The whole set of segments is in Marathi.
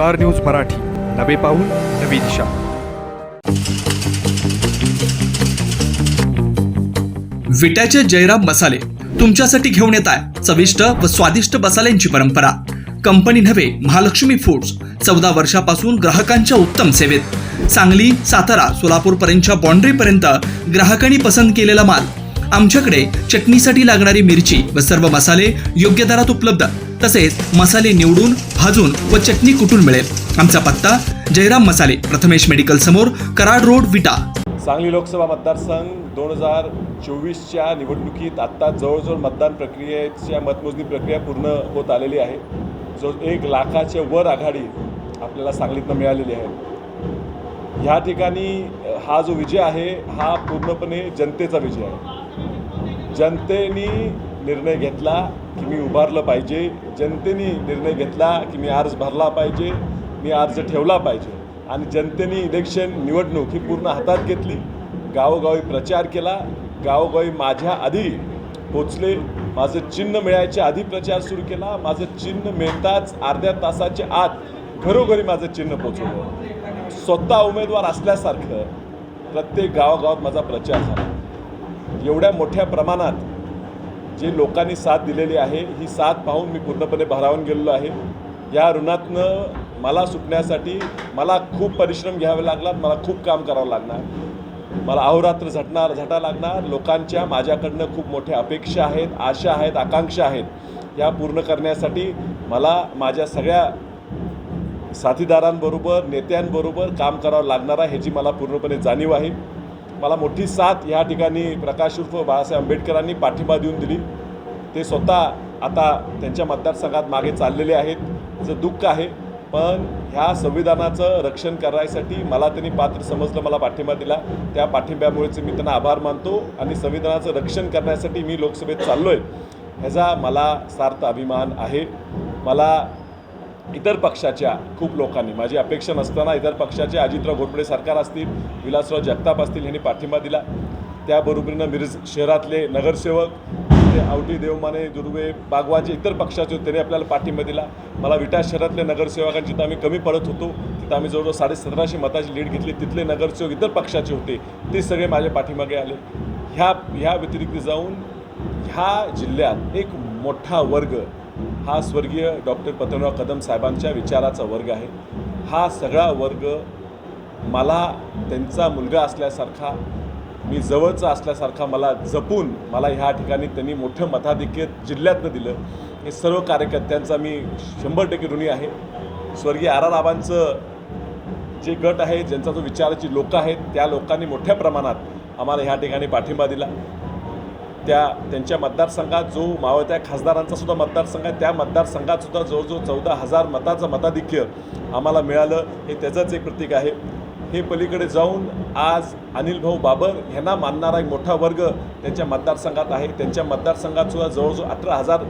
Star news Marathi. नवे पाऊल नवी दिशा. विट्याचे जयराम मसाले तुमच्यासाठी घेऊन येत आहे. चविष्ट व स्वादिष्ट मसाल्यांची परंपरा. कंपनी नव्हे महालक्ष्मी फूड्स. चौदा वर्षापासून ग्राहकांच्या उत्तम सेवेत. सांगली सातारा सोलापूर पर्यंतच्या बाँड्री पर्यंत ग्राहकांनी पसंत केलेला माल. आमच्याकडे चटणीसाठी लागणारी मिरची व सर्व मसाले योग्य दरात उपलब्ध. तसेच मसाले निवडून भाजून व चटणी कुटून मिळेल. आमचा पत्ता जयराम मसाले प्रथमेश मेडिकल समोर कराड रोड विटा. सांगली लोकसभा मतदारसंघ दोन हजार चोवीसच्या निवडणुकीत आत्ता जवळजवळ मतदान प्रक्रियेच्या मतमोजणी प्रक्रिया पूर्ण होत आलेली आहे. जो एक लाखाच्या वर आघाडी आपल्याला सांगलीतनं मिळालेली आहे. ह्या ठिकाणी हा जो विजय आहे हा पूर्णपणे जनतेचा विजय आहे. जनतेने निर्णय घेतला की मी उभारलं पाहिजे. जनतेने निर्णय घेतला की मी अर्ज भरला पाहिजे मी अर्ज ठेवला पाहिजे. आणि जनतेने इलेक्शन निवडणूक ही पूर्ण हातात घेतली. गावोगावी प्रचार केला. गावोगावी माझ्या आधी पोचले. माझं चिन्ह मिळायच्या आधी प्रचार सुरू केला. माझं चिन्ह मिळताच अर्ध्या तासाच्या आत घरोघरी माझं चिन्ह पोचवलं. स्वतः उमेदवार असल्यासारखं प्रत्येक गावागावात माझा प्रचार झाला. एवढ्या मोठ्या प्रमाणात जे लोकांनी साथ दिलेली आहे ही साथ पाहून मी पूर्णपणे भारावून गेलेलो आहे. या ऋणातनं मला सुटण्यासाठी मला खूप परिश्रम घ्यावे लागला मला खूप काम करावं लागणार. मला अहोरात्र झटणार झटा लागणार. लोकांच्या माझ्याकडनं खूप मोठ्या अपेक्षा आहेत आशा आहेत आकांक्षा आहेत. या पूर्ण करण्यासाठी मला माझ्या सगळ्या साथीदारांबरोबर नेत्यांबरोबर काम करावं लागणार आहे ह्याची मला पूर्णपणे जाणीव आहे. मला मोठी साथ ह्या ठिकाणी प्रकाश उर्फ बाळासाहेब आंबेडकरांनी पाठिंबा देऊन दिली. ते स्वतः आता त्यांच्या मतदारसंघात मागे चाललेले आहेत. त्याचं दुःख आहे. पण ह्या संविधानाचं रक्षण करायसाठी मला त्यांनी पात्र समजलं मला पाठिंबा दिला. त्या पाठिंब्यामुळेच मी त्यांना आभार मानतो आणि संविधानाचं रक्षण करण्यासाठी मी लोकसभेत चाललो आहे ह्याचा मला सार्थ अभिमान आहे. मला इतर पक्षाच्या खूप लोकांनी. माझी अपेक्षा नसताना इतर पक्षाचे अजितराव घोटपडे सरकार असतील विलासराव जगताप असतील यांनी पाठिंबा दिला. त्याबरोबरीनं मिरज शहरातले नगरसेवक ते आवटी देवमाने दुर्वे बागवाचे इतर पक्षाचे होते त्यांनी आपल्याला पाठिंबा दिला. मला विटा शहरातल्या नगरसेवकांची जिथं आम्ही कमी पडत होतो तिथं आम्ही जवळजवळ साडे सतराशे मताची लीड घेतली. तिथले नगरसेवक इतर पक्षाचे होते ते सगळे माझ्या पाठीमागे आले. ह्या ह्या व्यतिरिक्त जाऊन ह्या जिल्ह्यात एक मोठा वर्ग हा स्वर्गीय डॉक्टर पतंगराव कदम साहेबांच्या विचाराचा वर्ग आहे. हा सगळा वर्ग मला त्यांचा मुलगा असल्यासारखा मी जवळचा असल्यासारखा मला जपून मला ह्या ठिकाणी त्यांनी मोठं मताधिक्य जिल्ह्यातनं दिलं. हे सर्व कार्यकर्त्यांचा मी शंभर टक्के ऋणी आहे. स्वर्गीय आर आर आबांचं जे गट आहे ज्यांचा जो विचाराची लोकं आहेत त्या लोकांनी मोठ्या प्रमाणात आम्हाला ह्या ठिकाणी पाठिंबा दिला. त्या त्यांच्या मतदारसंघात जो मावळत्या खासदारांचा सुद्धा मतदारसंघ आहे. त्या मतदारसंघात सुद्धा जवळजवळ चौदा हजार मताचं मताधिक्य आम्हाला मिळालं. हे त्याचंच एक प्रतीक आहे. हे पलीकडे जाऊन आज अनिल भाऊ बाबर यांना मानणारा एक मोठा वर्ग त्यांच्या मतदारसंघात आहे. त्यांच्या मतदारसंघात सुद्धा जवळजवळ अठरा हजार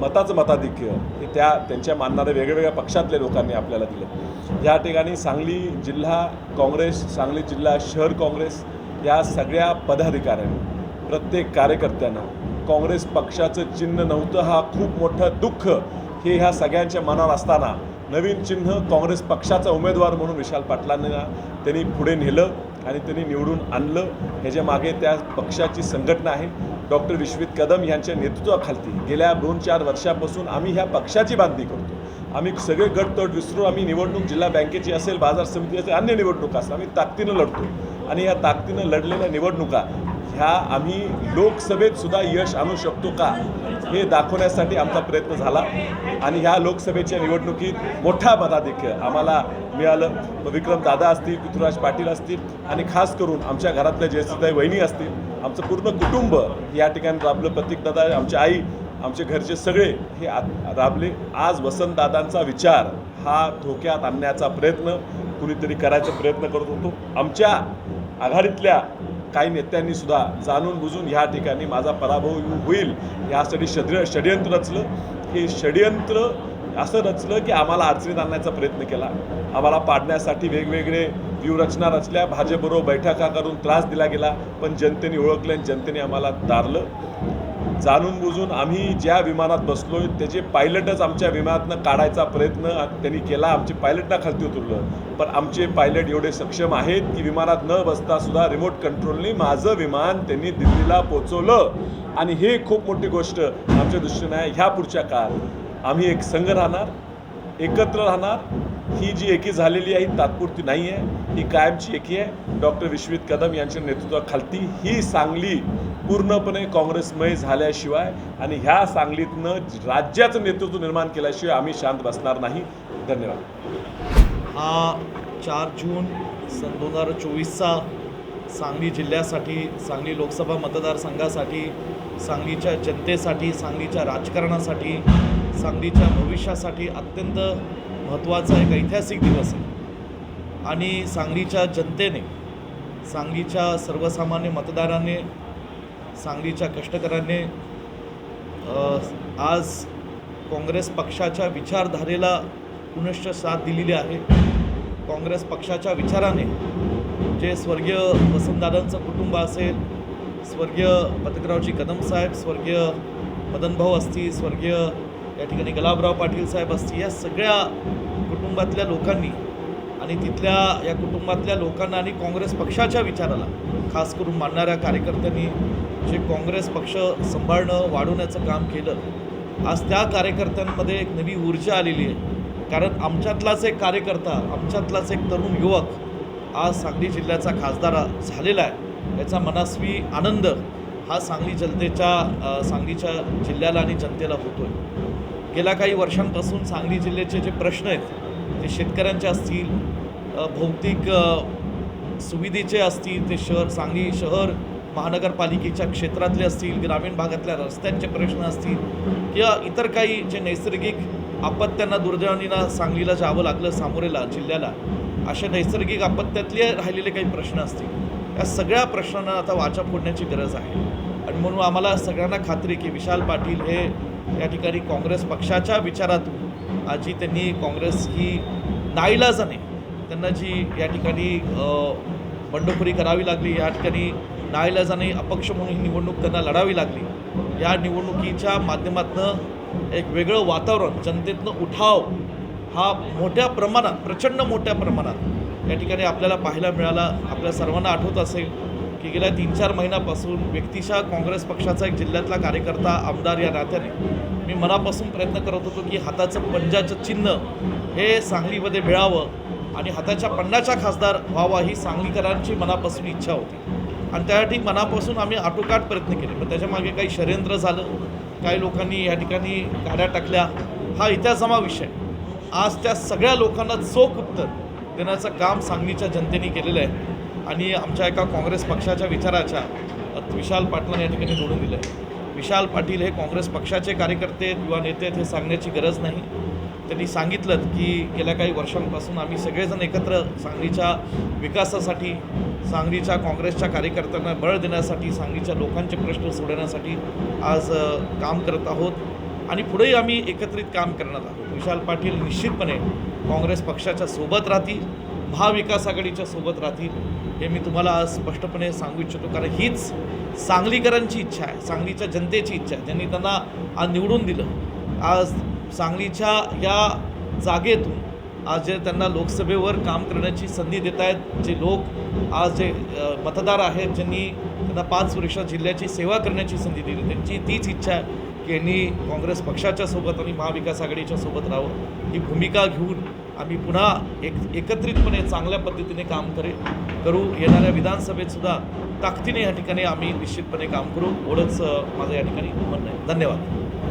मताचं मताधिक्य हे त्या त्यांच्या मानणाऱ्या वेगवेगळ्या पक्षातल्या लोकांनी आपल्याला दिलं. या ठिकाणी सांगली जिल्हा काँग्रेस सांगली जिल्हा शहर काँग्रेस या सगळ्या पदाधिकाऱ्यांनी प्रत्येक कार्यकर्त्यानं काँग्रेस पक्षाचं चिन्ह नव्हतं हा खूप मोठं दुःख हे ह्या सगळ्यांच्या मनावर असताना नवीन चिन्ह काँग्रेस पक्षाचा उमेदवार म्हणून विशाल पाटलांना त्यांनी पुढे नेलं आणि त्यांनी निवडून आणलं. ह्याच्या मागे त्या पक्षाची संघटना आहे. डॉक्टर विश्वित कदम यांच्या नेतृत्वाखालती गेल्या दोन चार वर्षापासून आम्ही ह्या पक्षाची बांधणी करतो. आम्ही सगळे गटतट विसरून आम्ही निवडणूक जिल्हा बँकेची असेल बाजार समिती असेल अन्य निवडणुका असेल आम्ही ताकदीनं लढतो. आणि या ताकदीनं लढलेल्या निवडणुका ह्या आम्ही लोकसभेत सुद्धा यश आणू शकतो का हे दाखवण्यासाठी आमचा प्रयत्न झाला. आणि ह्या लोकसभेच्या निवडणुकीत मोठा मताधिक्य आम्हाला मिळालं. विक्रम दादा असतील पृथ्वीराज पाटील असतील आणि खास करून आमच्या घरातल्या जयसीताई वहिनी असतील आमचं पूर्ण कुटुंब या ठिकाणी राबलं. प्रतीकदादा आमच्या आई आमचे घरचे सगळे हे राबले. आज वसंतदादांचा विचार हा धोक्यात आणण्याचा प्रयत्न कुणीतरी करायचा प्रयत्न करत होतो. आमच्या आघाडीतल्या काही नेत्यांनी सुद्धा जाणून बुजून ह्या ठिकाणी माझा पराभव होईल यासाठी षड्य षडयंत्र रचलं. हे षडयंत्र असं रचलं की आम्हाला अडचणीत आणण्याचा प्रयत्न केला. आम्हाला पाडण्यासाठी वेगवेगळे व्यूहरचना रचल्या भाजपबरोबर बैठका करून त्रास दिला गेला पण जनतेने ओळखलं आणि जनतेने आम्हाला दारलं जाणून बुजून आम्ही ज्या विमानात बसलोय त्याचे पायलटच आमच्या विमानातनं काढायचा प्रयत्न त्यांनी केला आमचे पायलटना खालती उतरलं. पण आमचे पायलट एवढे सक्षम आहेत की विमानात न बसता सुद्धा रिमोट कंट्रोलने माझं विमान त्यांनी दिल्लीला पोचवलं आणि हे खूप मोठी गोष्ट आमच्या दृष्टीने आहे ह्या पुढच्या काळात. आम्ही एक संघ राहणार एकत्र राहणार. ही जी एकी झालेली आहे ही तात्पुरती नाही आहे ही कायमची एकी आहे. डॉक्टर विश्वित कदम यांच्या नेतृत्वाखालती ही सांगली पूर्णपणे काँग्रेसमय झाल्याशिवाय आणि ह्या सांगलीतनं राज्याचं नेतृत्व निर्माण केल्याशिवाय आम्ही शांत बसणार नाही. धन्यवाद. हा चार जून सन दोन हजार चोवीसचा सांगली जिल्ह्यासाठी सांगली लोकसभा मतदारसंघासाठी सांगलीच्या जनतेसाठी सांगलीच्या राजकारणासाठी सांगलीच्या भविष्यासाठी अत्यंत महत्त्वाचा एक ऐतिहासिक दिवस आहे. आणि सांगलीच्या जनतेने सांगलीच्या सर्वसामान्य मतदाराने सांगलीच्या कष्टकऱ्यांनी आज काँग्रेस पक्षाच्या विचारधारेला पुनश्च साथ दिलेली आहे. काँग्रेस पक्षाच्या विचाराने जे स्वर्गीय वसंतदादांचं कुटुंब असेल स्वर्गीय पतकरावजी कदम साहेब स्वर्गीय मदनभाऊ असतील स्वर्गीय या ठिकाणी गुलाबराव पाटील साहेब असतील या सगळ्या कुटुंबातल्या लोकांनी आणि तिथल्या या कुटुंबातल्या लोकांना आणि काँग्रेस पक्षाच्या विचाराला खास करून मानणाऱ्या कार्यकर्त्यांनी जे काँग्रेस पक्ष सांभाळणं वाढवण्याचं काम केलं आज त्या कार्यकर्त्यांमध्ये एक नवी ऊर्जा आलेली आहे. कारण आमच्यातलाच एक कार्यकर्ता आमच्यातलाच एक तरुण युवक आज सांगली जिल्ह्याचा खासदार झालेला आहे. याचा मनस्वी आनंद हा सांगली जनतेच्या सांगलीच्या जिल्ह्याला आणि जनतेला होतो आहे गेल्या काही वर्षांपासून सांगली जिल्ह्याचे जे प्रश्न आहेत ते शेतकऱ्यांचे असतील भौतिक सुविधेचे असतील ते शहर सांगली शहर महानगरपालिकेच्या क्षेत्रातले असतील ग्रामीण भागातल्या रस्त्यांचे प्रश्न असतील किंवा इतर काही जे नैसर्गिक आपत्त्यांना दुर्दैवानीला सांगलीला जावं लागलं सामोरेला जिल्ह्याला अशा नैसर्गिक आपत्त्यातले राहिलेले काही प्रश्न असतील या सगळ्या प्रश्नांना आता वाचा फोडण्याची गरज आहे. आणि म्हणून आम्हाला सगळ्यांना खात्री की विशाल पाटील हे या ठिकाणी काँग्रेस पक्षाच्या विचारातून आज जी त्यांनी काँग्रेस ही नाईलाजाने त्यांना जी या ठिकाणी बंडखोरी करावी लागली या ठिकाणी नाईलाजाने अपक्ष म्हणून ही निवडणूक त्यांना लढावी लागली. या निवडणुकीच्या माध्यमातनं एक वेगळं वातावरण जनतेतनं उठाव हा मोठ्या प्रमाणात प्रचंड मोठ्या प्रमाणात या ठिकाणी आपल्याला पाहायला मिळाला. आपल्या सर्वांना आठवत असेल की गेल्या तीन चार महिन्यापासून व्यक्तिशः काँग्रेस पक्षाचा एक जिल्ह्यातला कार्यकर्ता आमदार या नात्याने मी मनापासून प्रयत्न करत होतो की हाताचं पंजाचं चिन्ह हे सांगलीमध्ये मिळावं आणि हाताच्या पन्नाच्या खासदार व्हावा ही सांगलीकरांची मनापासून इच्छा होती. आणि त्यासाठी मनापासून आम्ही आटोकाट प्रयत्न केले. पण त्याच्यामागे काही षडयंत्र झालं काही लोकांनी या ठिकाणी गाड्या टाकल्या. हा इतिहासामा विषय आज त्या सगळ्या लोकांना चोख उत्तर देण्याचं काम सांगलीच्या जनतेने केलेलं आहे. आणि आमच्या एका काँग्रेस पक्षाच्या विचाराच्या विशाल पाटलांना या ठिकाणी जोडून दिलं आहे विशाल पाटील हे काँग्रेस पक्षाचे कार्यकर्ते आहेत किंवा नेते आहेत हे सांगण्याची गरज नाही. त्यांनी सांगितलं की गेल्या काही वर्षांपासून आम्ही सगळेजण एकत्र सांगलीच्या विकासासाठी सांगलीच्या काँग्रेसच्या कार्यकर्त्यांना बळ देण्यासाठी सांगलीच्या लोकांचे प्रश्न सोडवण्यासाठी आज काम करत आहोत. आणि पुढेही आम्ही एकत्रित काम करणार आहोत. विशाल पाटील निश्चितपणे काँग्रेस पक्षाच्या सोबत राहतील महाविकास आघाडीच्या सोबत राहतील हे मी तुम्हाला आज स्पष्टपणे सांगू इच्छितो. कारण हीच सांगलीकरांची इच्छा आहे सांगलीच्या जनतेची इच्छा आहे. ज्यांनी त्यांना आज निवडून दिलं. आज सांगलीच्या या जागेतून आज जे त्यांना लोकसभेवर काम करण्याची संधी देत आहेत जे लोक आज जे मतदार आहेत ज्यांनी त्यांना पाच वर्ष जिल्ह्याची सेवा करण्याची संधी दिली. त्यांची तीच इच्छा आहे की यांनी काँग्रेस पक्षाच्या सोबत आणि महाविकास आघाडीच्या सोबत राहावं. ही भूमिका घेऊन आम्ही पुन्हा एक एकत्रितपणे चांगल्या पद्धतीने काम करे करू. येणाऱ्या विधानसभेत सुद्धा ताकदीने या ठिकाणी आम्ही निश्चितपणे काम करू. एवढंच माझं या ठिकाणी म्हणणं आहे. धन्यवाद.